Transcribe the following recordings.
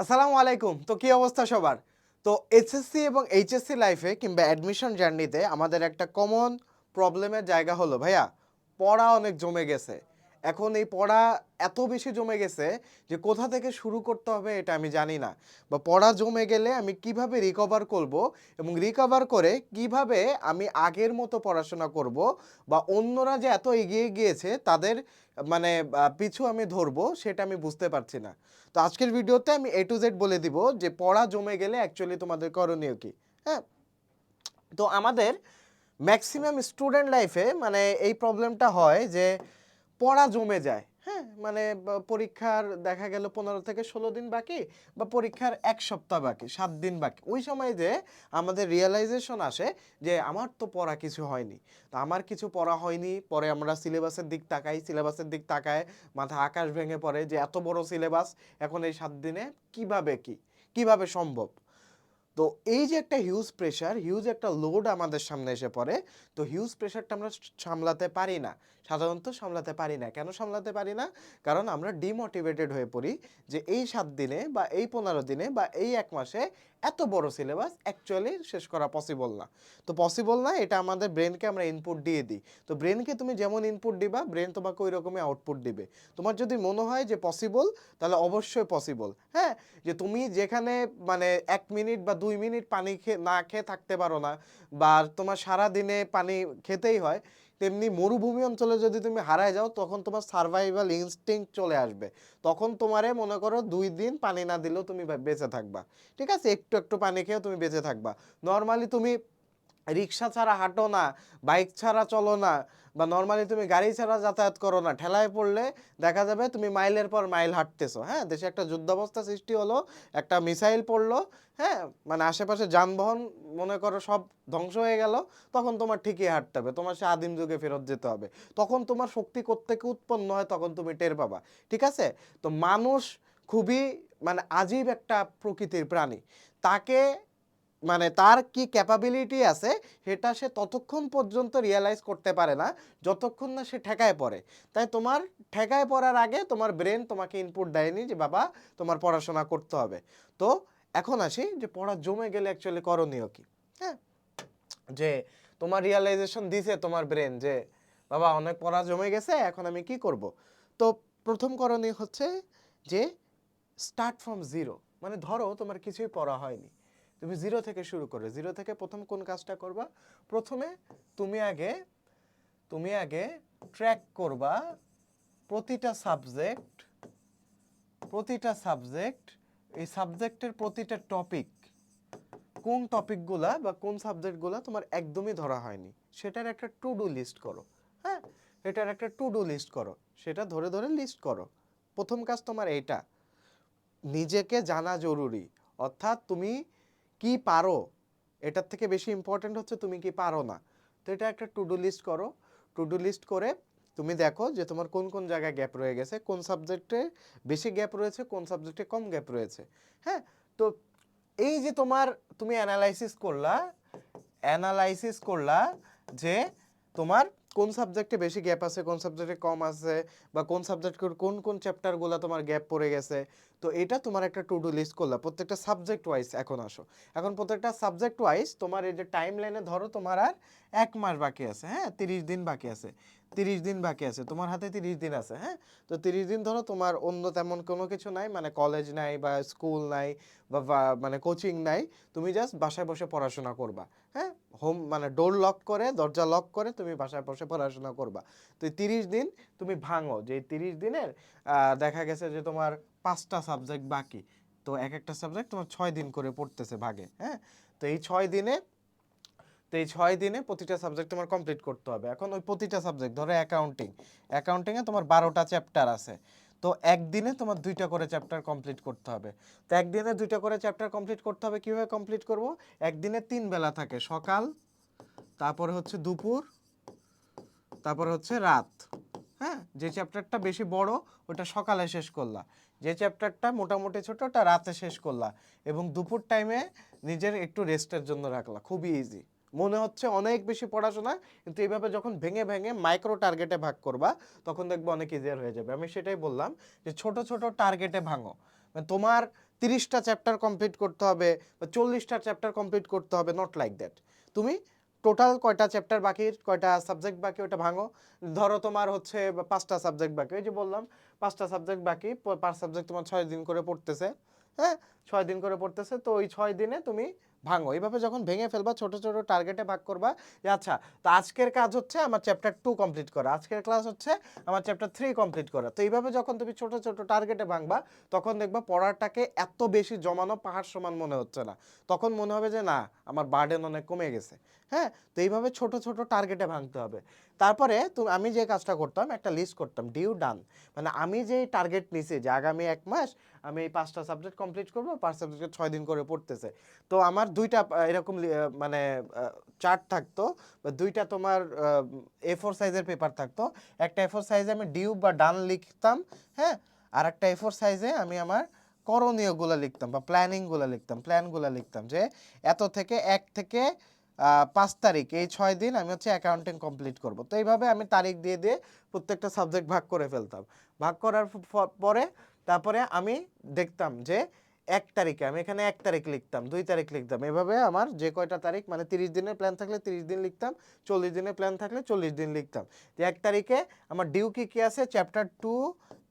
আসসালামু আলাইকুম। তো কি অবস্থা সবার? তো এইচএসসি এবং এইচএসসি লাইফে কিংবা অ্যাডমিশন জার্নিতে আমাদের একটা কমন প্রবলেমের জায়গা হলো, ভাইয়া, পড়া অনেক জমে গেছে। এখন এই পড়া এত বেশি জমে গেছে যে কোথা থেকে শুরু করতে হবে এটা আমি জানি না। বা পড়া জমে গেলে আমি কীভাবে রিকভার করব এবং রিকভার করে কীভাবে আমি আগের মতো পড়াশোনা করব বা অন্যরা যে এত এগিয়ে গিয়েছে তাদের মানে পিছু আমি ধরবো সেটা আমি বুঝতে পারছি না। তো আজকের ভিডিওতে আমি এ টু জেড বলে দিব যে পড়া জমে গেলে অ্যাকচুয়ালি তোমাদের করণীয় কি হ্যাঁ? তো আমাদের ম্যাক্সিমাম স্টুডেন্ট লাইফে মানে এই প্রবলেমটা হয় যে পড়া জমে যায়। হ্যাঁ মানে পরীক্ষার দেখা গেল পনেরো থেকে ষোলো দিন বাকি বা পরীক্ষার এক সপ্তাহ বাকি, সাত দিন বাকি। ওই সময় যে আমাদের রিয়েলাইজেশন আসে যে আমার তো পড়া কিছু হয়নি। তো আমার কিছু পড়া হয়নি, পরে আমরা সিলেবাসের দিক তাকাই সিলেবাসের দিক তাকায় মাথা আকাশ ভেঙে পড়ে যে এত বড় সিলেবাস এখন এই সাত দিনে কীভাবে কি? কীভাবে সম্ভব? তো এই যে একটা হিউজ প্রেশার হিউজ একটা লোড আমাদের সামনে এসে পড়ে, তো হিউজ প্রেশারটা আমরা সামলাতে পারি না। সাধারণত সামলাতে পারি না। কেন সামলাতে পারি না? কারণ আমরা ডিমোটিভেটেড হয়ে পড়ি যে এই সাত দিনে বা এই পনেরো দিনে বা এই এক মাসে এত বড় সিলেবাস অ্যাকচুয়ালি শেষ করা পসিবল না। তো পসিবল না, এটা আমাদের ব্রেনকে আমরা ইনপুট দিয়ে দিই। তো ব্রেনকে তুমি যেমন ইনপুট দিবা ব্রেন তোমাকে ওই রকমই আউটপুট দিবে। তোমার যদি মনে হয় যে পসিবল তাহলে অবশ্যই পসিবল হ্যাঁ? যে তুমি যেখানে মানে এক মিনিট বা দুই মিনিট পানি খেয়ে না খেয়ে থাকতে পারো না, বা তোমার সারা দিনে পানি খেতেই হয় তেমনি মরুভূমি অঞ্চলে যদি তুমি হারায় যাও, তখন তোমার সার্ভাইভাল ইনস্টিং চলে আসবে। তখন তোমারে মনে করো দুই দিন পানি না দিলেও তুমি বেঁচে থাকবা। ঠিক আছে? একটু একটু পানি খেয়েও তুমি বেঁচে থাকবা। নর্মালি তুমি রিক্সা ছাড়া হাঁটো না, বাইক ছাড়া চলো না বা নর্মালি তুমি গাড়ি ছাড়া যাতায়াত করো না, ঠেলায় পড়লে দেখা যাবে তুমি মাইলের পর মাইল হাঁটতেছো হ্যাঁ? দেশে একটা যুদ্ধাবস্থা সৃষ্টি হলো, একটা মিসাইল পড়ল হ্যাঁ? মানে আশেপাশে যানবাহন মনে করো সব ধ্বংস হয়ে গেল, তখন তোমার ঠিকই হাঁটতে হবে, তোমার সে আদিম যুগে ফেরত যেতে হবে। তখন তোমার শক্তি কোত্থেকে উৎপন্ন হয় তখন তুমি টের পাবা, ঠিক আছে? তো মানুষ খুবই মানে আজীব একটা প্রকৃতির প্রাণী, তাকে মানে তার কি ক্যাপাবিলিটি আছে, সেটা সে ততক্ষণ পর্যন্ত রিয়েলাইজ করতে পারে না, যতক্ষণ না সে ঠেকায় পড়ে। তাই তোমার ঠেকায় পড়ার আগে তোমার ব্রেন তোমাকে ইনপুট দেয়নি যে, বাবা, তোমার পড়াশোনা করতে হবে। তো এখন আসি যে, পড়া জমে গেলে অ্যাকচুয়ালি করণীয় কি? হ্যাঁ? যে, তোমার রিয়েলাইজেশন দিছে তোমার ব্রেন যে, বাবা, অনেক পড়া জমে গেছে, এখন আমি কি করব? তো প্রথম করণীয় হচ্ছে যে স্টার্ট ফ্রম জিরো মানে ধরো তোমার কিছুই পড়া হয়নি। তুমি জিরো থেকে শুরু করো। জিরো থেকে প্রথম কোন কাজটা করবা? প্রথমে তুমি আগে তুমি আগে ট্র্যাক করবা প্রতিটা সাবজেক্ট প্রতিটা সাবজেক্ট এই সাবজেক্টের প্রতিটা টপিক কোন টপিকগুলা বা কোন সাবজেক্টগুলা তোমার একদমই ধরা হয়নি। সেটার একটা টু ডু লিস্ট করো হ্যাঁ? এটার একটা টু ডু লিস্ট করো, সেটা ধরে ধরে লিস্ট করো। প্রথম কাজ তোমার এইটা। নিজেকে জানা জরুরি। অর্থাৎ তুমি কি পারো? এটার থেকে বেশি ইম্পর্ট্যান্ট হচ্ছে তুমি কি পারো না। তো এটা একটা টু ডু লিস্ট করো। টু ডু লিস্ট করে তুমি দেখো যে তোমার কোন কোন জায়গায় গ্যাপ রয়ে গেছে, কোন সাবজেক্টে বেশি গ্যাপ রয়েছে, কোন সাবজেক্টে কম গ্যাপ রয়েছে। হ্যাঁ? তো এই যে তোমার, তুমি অ্যানালাইসিস করলা অ্যানালাইসিস করলা যে তোমার কোন সাবজেক্টে বেশি গ্যাপ আছে, কোন সাবজেক্টে কম আছে, বা কোন সাবজেক্টের কোন কোন চ্যাপ্টারগুলো তোমার গ্যাপ পড়ে গেছে? তো এটা তোমার একটা টু ডু লিস্ট করলা, প্রত্যেকটা সাবজেক্ট ওয়াইজ এখন আসো। এখন প্রত্যেকটা সাবজেক্ট ওয়াইজ তোমার এই যে টাইম লাইনে ধরো তোমার আর এক মাস বাকি আছে হ্যাঁ? তিরিশ দিন বাকি আছে। তিরিশ দিন বাকি আছে, তোমার হাতে তিরিশ দিন আছে হ্যাঁ? তো তিরিশ দিন ধরো তোমার অন্য তেমন কোনো কিছু নাই মানে কলেজ নাই, বা স্কুল নাই, বা মানে কোচিং নাই, তুমি জাস্ট বাসায় বসে পড়াশোনা করবা হ্যাঁ? হোম মানে ডোর লক করে, দরজা লক করে তুমি বাসায় বসে পড়াশোনা করবা। তো তিরিশ দিন তুমি ভাঙো। যে তিরিশ দিনের দেখা গেছে যে তোমার পাঁচটা সাবজেক্ট বাকি। তো এক একটা সাবজেক্ট তোমার ছয় দিন করে পড়তেছে ভাগে হ্যাঁ? তো এই ছয় দিনে, তো এই ছয় দিনে প্রতিটা সাবজেক্ট তোমার কমপ্লিট করতে হবে। এখন ওই প্রতিটা সাবজেক্ট ধরো অ্যাকাউন্টিং অ্যাকাউন্টিংয়ে তোমার বারোটা চ্যাপ্টার আছে। তো একদিনে তোমার দুইটা করে চ্যাপ্টার কমপ্লিট করতে হবে। তো একদিনে দুইটা করে চ্যাপ্টার কমপ্লিট করতে হবে, কীভাবে কমপ্লিট করব? একদিনে তিন বেলা থাকে, সকাল, তারপরে হচ্ছে দুপুর, তারপরে হচ্ছে রাত। হ্যাঁ? যে চ্যাপ্টারটা বেশি বড়, ওটা সকালে শেষ করলা। যে চ্যাপ্টারটা মোটামুটি ছোট, ওটা রাতে শেষ করলা। এবং দুপুর টাইমে নিজের একটু রেস্টের জন্য রাখলা, খুবই ইজি মনে হচ্ছে অনেক বেশি পড়াশোনা, কিন্তু এইভাবে যখন ভেঙে ভেঙে মাইক্রো টার্গেটে ভাগ করবা, তখন দেখব অনেক ইজিয়ার হয়ে যাবে। আমি সেটাই বললাম যে ছোট ছোট টার্গেটে ভাঙো। মানে তোমার তিরিশটা চ্যাপ্টার কমপ্লিট করতে হবে বা চল্লিশটা চ্যাপ্টার কমপ্লিট করতে হবে নট লাইক দ্যাট তুমি টোটাল কয়টা চ্যাপ্টার বাকি, কয়টা সাবজেক্ট বাকি, ওটা ভাঙো। ধরো তোমার হচ্ছে পাঁচটা সাবজেক্ট বাকি। ওই যে বললাম, পাঁচটা সাবজেক্ট বাকি প- পাঁচ সাবজেক্ট তোমার ছয় দিন করে পড়তেছে। হ্যাঁ ছয় দিন করে পড়তেছে, তো ওই ছয় দিনে তুমি ভাঙো। এইভাবে যখন ভেঙে ফেলবা, ছোট ছোট টার্গেটে ভাগ করবা আচ্ছা তো আজকের কাজ হচ্ছে আমার চ্যাপ্টার টু কমপ্লিট করা, আজকের ক্লাস হচ্ছে আমার চ্যাপ্টার থ্রি কমপ্লিট করা। তো এইভাবে যখন তুমি ছোট ছোট টার্গেটে ভাঙবা, তখন দেখবা পড়াটাকে এত বেশি জমানো পাহাড় সমান মনে হচ্ছে না। তখন মনে হবে যে, না, আমার বার্ডেন অনেক কমে গেছে। হ্যাঁ? তো এইভাবে ছোট ছোট টার্গেটে ভাঙতে হবে। তারপরে তুমি আমি যে কাজটা করতাম, একটা লিস্ট করতাম ডিউ ডান মানে আমি যে টার্গেট নিছি যে আগামী এক মাস আমি এই পাঁচটা সাবজেক্ট কমপ্লিট করব, পাঁচ সাবজেক্টে ছয় দিন করে পড়তেছে। তো আমার দুইটা এরকম মানে চার্ট থাকতো দুইটা তোমার এ ফোর সাইজের পেপার থাকতো। একটা এ ফোর সাইজে আমি ডিউ বা ডান লিখতাম হ্যাঁ? আর একটা এ ফোর সাইজে আমি আমার করণীয়গুলো লিখতাম, বা প্ল্যানিংগুলো লিখতাম। প্ল্যানগুলো লিখতাম যে এত থেকে এক থেকে পাঁচ তারিখ, এই ছয় দিন আমি হচ্ছে অ্যাকাউন্টিং কমপ্লিট করব। তো এইভাবে আমি তারিখ দিয়ে দিয়ে প্রত্যেকটা সাবজেক্ট ভাগ করে ফেলতাম। ভাগ করার পরে তারপরে আমি দেখতাম যে এক তারিখে আমি এখানে এক তারিখ লিখতাম, দুই তারিখ লিখতাম। এভাবে আমার যে কয়টা তারিখ মানে তিরিশ দিনের প্ল্যান থাকলে তিরিশ দিন লিখতাম, চল্লিশ দিনের প্ল্যান থাকলে চল্লিশ দিন লিখতাম। যে এক তারিখে আমার ডিউ কি কি আছে? Chapter two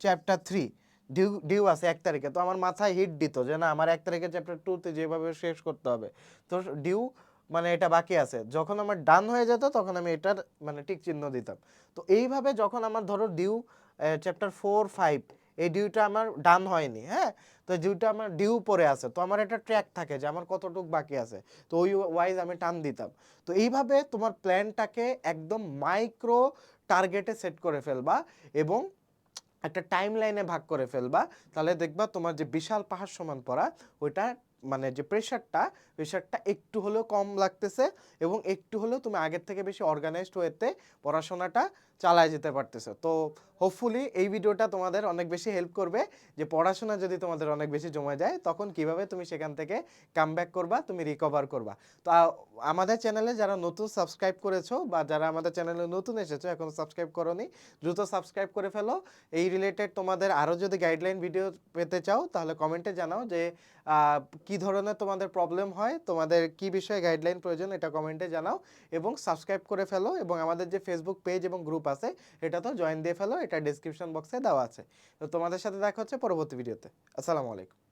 chapter three due due আছে এক তারিখে। তো আমার মাথায় হিট দিত যে না, আমার এক তারিখে চ্যাপ্টার টুতে যেভাবে শেষ করতে হবে। তো ডিউ মানে এটা বাকি আছে। যখন আমার ডান হয়ে যেত, তখন আমি এটার মানে টিক চিহ্ন দিতাম। তো এইভাবে যখন আমার ধরো ডিউ চ্যাপ্টার ফোর ফাইভ এই ডিউটা আমার ডান হয়নি হ্যাঁ? তো ডিউটা আমার ডিউ পরে আছে। তো আমার একটা ট্র্যাক থাকে যে আমার কতটুক বাকি আছে। তো ওই ওয়াইজ আমি টান দিতাম। তো এইভাবে তোমার প্ল্যানটাকে একদম মাইক্রো টার্গেটে সেট করে ফেলবা এবং একটা টাইম লাইনে ভাগ করে ফেলবা। তাহলে দেখবা তোমার যে বিশাল পাহাড় সমান পড়া, ওইটা মানে যে প্রেশারটা প্রেশারটা একটু হলেও কম লাগতেছে এবং একটু হলেও তুমি আগের থেকে বেশি অর্গানাইজড ওয়েতে পড়াশোনাটা চালায় যেতে পারতেছো। তো হোপফুলি এই ভিডিওটা তোমাদের অনেক বেশি হেল্প করবে যে পড়াশোনা যদি তোমাদের অনেক বেশি জমে যায়, তখন কীভাবে তুমি সেখান থেকে কাম করবা, তুমি রিকভার করবা। তো আমাদের চ্যানেলে যারা নতুন সাবস্ক্রাইব করেছ বা যারা আমাদের চ্যানেলে নতুন এসেছ, এখন সাবস্ক্রাইব করোনি, দ্রুত সাবস্ক্রাইব করে ফেলো। এই রিলেটেড তোমাদের আরও যদি গাইডলাইন ভিডিও পেতে চাও, তাহলে কমেন্টে জানাও যে কি ধরনের তোমাদের প্রবলেম হয়, তোমাদের কি বিষয়ে গাইডলাইন প্রয়োজন, এটা কমেন্টে জানাও এবং সাবস্ক্রাইব করে ফেলো এবং আমাদের যে ফেসবুক পেজ এবং গ্রুপ আছে এটা তো জয়েন দিয়ে ফেলো, এটা ডিসক্রিপশন বক্সে দেওয়া আছে। তো তোমাদের সাথে দেখা হচ্ছে পরবর্তী ভিডিওতে আসসালামু আলাইকুম।